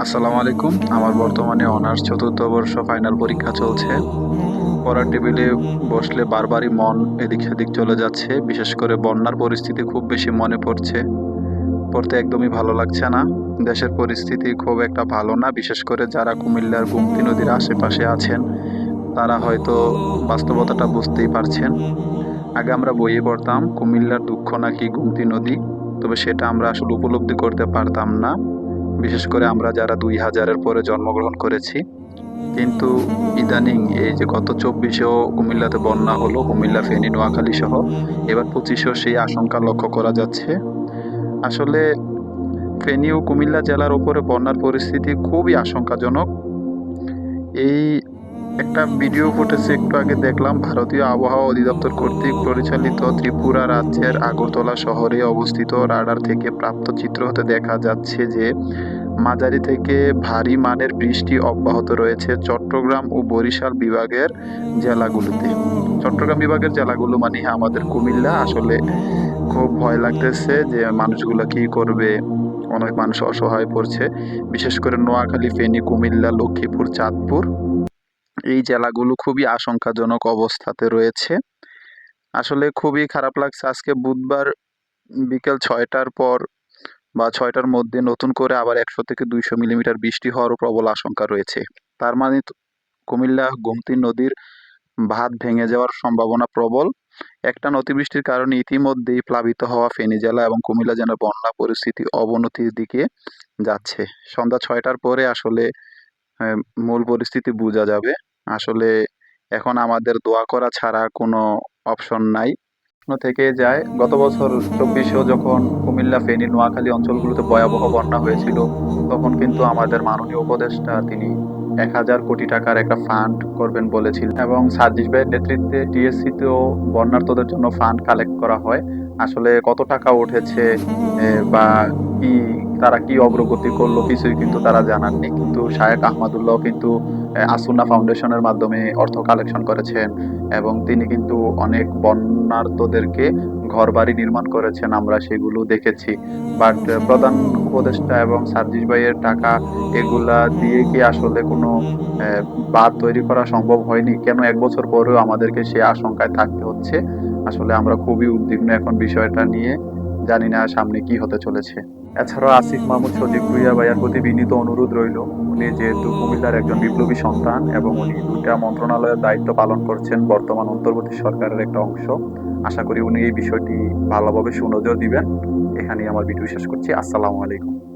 আসসালামু আলাইকুম। আমার বর্তমানে অনার্স চতুর্থ বর্ষ ফাইনাল পরীক্ষা চলছে। পড়ার টেবিলে বসলে বারবারই মন এদিক সেদিক চলে যাচ্ছে। বিশেষ করে বন্যার পরিস্থিতি খুব বেশি মনে পড়ছে। পড়তে একদমই ভালো লাগছে না। দেশের পরিস্থিতি খুব একটা ভালো না। বিশেষ করে যারা কুমিল্লার গুমতি নদীর আশেপাশে আছেন, তারা হয়তো বাস্তবতাটা বুঝতেই পারছেন। আগে আমরা বইয়ে পড়তাম, কুমিল্লার দুঃখ নাকি গুমতি নদী? তবে সেটা আমরা আসলে উপলব্ধি করতে পারতাম না। বিশেষ করে আমরা যারা দুই হাজারের পরে জন্মগ্রহণ করেছি। কিন্তু ইদানিং এই যে গত চব্বিশেও কুমিল্লাতে বন্যা হলো, কুমিল্লা, ফেনী, নোয়াখালী সহ, এবার পঁচিশেও সেই আশঙ্কা লক্ষ্য করা যাচ্ছে। আসলে ফেনী ও কুমিল্লা জেলার ওপরে বন্যার পরিস্থিতি খুবই আশঙ্কাজনক। এই একটা ভিডিও ফুটেজে একটু আগে দেখলাম ভারতীয় আবহাওয়া অধিদপ্তর কর্তৃক পরিচালিত ত্রিপুরা রাজ্যের আগরতলা শহরে অবস্থিত রাডার থেকে প্রাপ্ত চিত্র হতে দেখা যাচ্ছে যে, মাঝারি থেকে ভারী মানের বৃষ্টি অব্যাহত রয়েছে চট্টগ্রাম ও বরিশাল বিভাগের জেলাগুলোতে। চট্টগ্রাম বিভাগের জেলাগুলো মানে আমাদের কুমিল্লা, আসলে খুব ভয় লাগতেছে যে মানুষগুলো কি করবে, অনেক মানুষ অসহায় পড়ছে। বিশেষ করে নোয়াখালী, ফেনী, কুমিল্লা, লক্ষ্মীপুর, চাঁদপুর। এই জেলাগুলো খুবই আশঙ্কাজনক অবস্থাতে রয়েছে। আসলে খুবই খারাপ লাগছে আজকে বুধবার বিকেল ছয়টার পর বা ছয়টার মধ্যে নতুন করে আবার একশো থেকে দুইশো মিলিমিটার বৃষ্টি হওয়ারও প্রবল আশঙ্কা রয়েছে। তার মানে কুমিল্লা গোমতী নদীর ভাত ভেঙে যাওয়ার সম্ভাবনা প্রবল। একটা অতিবৃষ্টির কারণে ইতিমধ্যেই প্লাবিত হওয়া ফেনী জেলা এবং কুমিল্লা জেলার বন্যা পরিস্থিতি অবনতির দিকে যাচ্ছে। সন্ধ্যা ছয়টার পরে আসলে মূল পরিস্থিতি বোঝা যাবে। আসলে এখন আমাদের দোয়া করা ছাড়া কোনো অপশন নাই। থেকে যায়, গত বছর চব্বিশেও যখন কুমিল্লা, ফেনী, নোয়াখালী অঞ্চলগুলোতে ভয়াবহ বন্যা হয়েছিল, তখন কিন্তু আমাদের মাননীয় উপদেষ্টা তিনি এক হাজার কোটি টাকার একটা ফান্ড করবেন বলেছিলেন এবং সার্জিস ভাইয়ের নেতৃত্বে টিএসসিতেও বন্যার্তদের জন্য ফান্ড কালেক্ট করা হয়। আসলে কত টাকা উঠেছে বা কি তারা কি অগ্রগতি করল কিছুই কিন্তু তারা জানাননি। কিন্তু শায়েক আহমদুল্লাহ কিন্তু এ, আসুনা ফাউন্ডেশনের মাধ্যমে অর্থ কালেকশন করেছেন এবং তিনি কিন্তু অনেক বন্যার্তদেরকে ঘর বাড়ি নির্মাণ করেছেন আমরা সেগুলো দেখেছি। বাট প্রধান উপদেষ্টা এবং সার্জিস ভাইয়ের টাকা এগুলা দিয়ে কি আসলে কোনো বাঁধ তৈরি করা সম্ভব হয়নি? কেন এক বছর পরেও আমাদেরকে সে আশঙ্কায় থাকতে হচ্ছে? আসলে আমরা খুবই উদ্বিগ্ন এখন বিষয়টা নিয়ে। জানি না সামনে কি হতে চলেছে। এছাড়াও আসিফ মাহমুদ সজীব ভুইয়া ভাইয়ার প্রতি বিনীত অনুরোধ রইল। উনি যেহেতু কুমিল্লার একজন বিপ্লবী সন্তান এবং উনি দুইটা মন্ত্রণালয়ের দায়িত্ব পালন করছেন বর্তমান অন্তর্বর্তী সরকারের একটা অংশ, আশা করি উনি এই বিষয়টি ভালোভাবে সুনজর দিবেন। এখানেই আমার ভিডিও শেষ করছি। আসসালামু আলাইকুম।